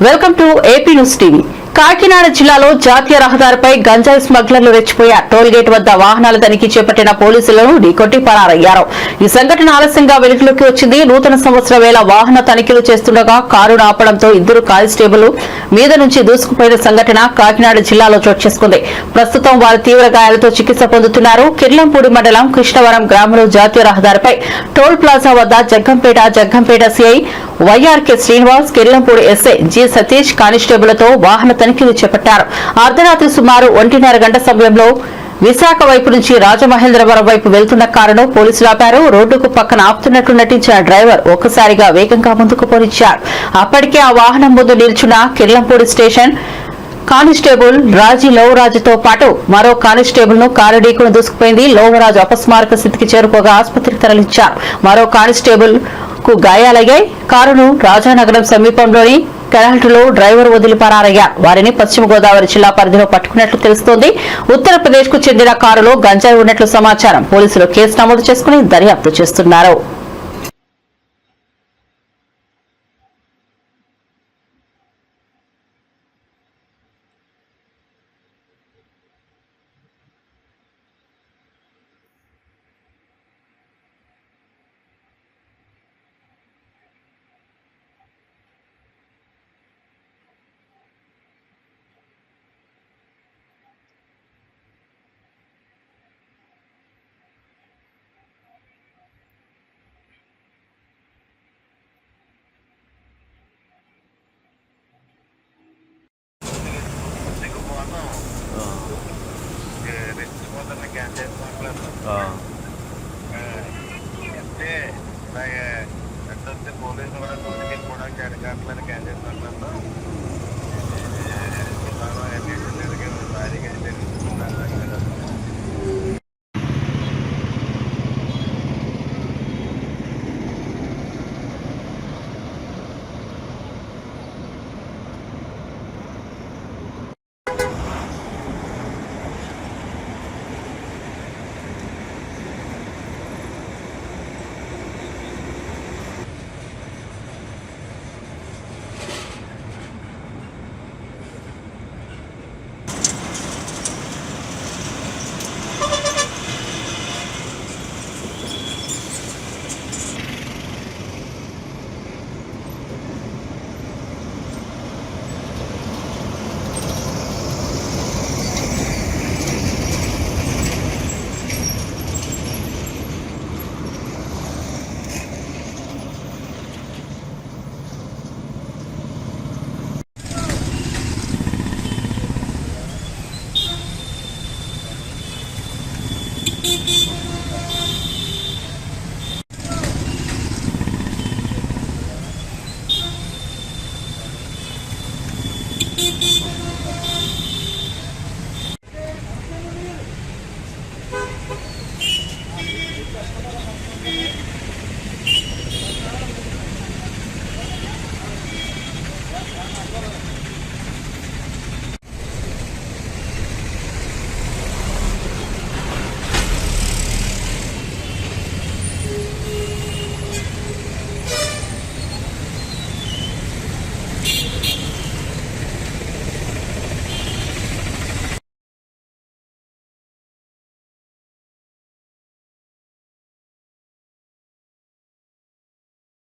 welcome to AP news TV Kakinada జిల్లాలో జాతీయ రహదారిపై గంజాయి స్మగ్లర్లు రెచ్చిపోయారు టోల్ గేట్ వద్ద వాహనాల తనిఖీ చేపట్టిన పోలీసులను ఢీకొట్టి పరారయ్యారు. ఈ సంఘటన ఆలస్యంగా వెలుగులోకి వచ్చింది. నూతన సంవత్సర వేళ వాహన తనిఖీలు చేస్తుండగా కారును ఆపడంతో ఇద్దరు కానిస్టేబుల్ మీద నుంచి దూసుకుపోయిన సంఘటన కాకినాడ జిల్లాలో చోటు చేసుకుంది. ప్రస్తుతం వారు తీవ్ర గాయాలతో చికిత్స పొందుతున్నారు. కిర్లంపూడి మండలం కృష్ణవరం గ్రామంలో జాతీయ రహదారిపై టోల్ ప్లాజా వద్ద Jaggampeta Jaggampeta CI Y R K Srinivas Kirlampudi SI G Satish కానిస్టేబుల్తో వాహన తనిఖీలు చేపట్టారు. అర్ధరాత్రి సుమారు ఒంటిన్నర గంట సమయంలో విశాఖ వైపు నుంచి రాజమహేంద్రవరం వైపు వెళ్తున్న కారును పోలీసులు ఆపారు. రోడ్డుకు పక్కన ఆపుతున్నట్లు నటించిన డ్రైవర్ ఒక్కసారిగా వేగంగా ముందుకు పోనిచ్చారు. అప్పటికే ఆ వాహనం ముందు నిల్చున్న కిర్లంపూడి స్టేషన్ కానిస్టేబుల్ రాజీ లోవరాజుతో పాటు మరో కానిస్టేబుల్ను కారు ఢీకును దూసుకుపోయింది. లోవరాజు అపస్మారక స్థితికి చేరుకోగా ఆసుపత్రికి తరలించారు. మరో కానిస్టేబుల్కు గాయాలయ్యాయి. కారును రాజానగరం సమీపంలోని కరెంటులో డ్రైవర్ వదిలి పరారయ్యారు వారిని పశ్చిమ గోదావరి జిల్లా పరిధిలో పట్టుకున్నట్లు తెలుస్తోంది. ఉత్తరప్రదేశ్కు చెందిన కారులో గంజాయి ఉన్నట్లు సమాచారం. పోలీసులు కేసు నమోదు చేసుకుని దర్యాప్తు చేస్తున్నారు రెచ్చిపోతున్న క్యాండిడేట్ మాట్లాడుతున్నాను ఆ, అంటే ఇలాగే ఎట్టొస్తే పోలీసు కూడా దూరికి కూడా క్యాండిడేట్ మాట్లాడతాం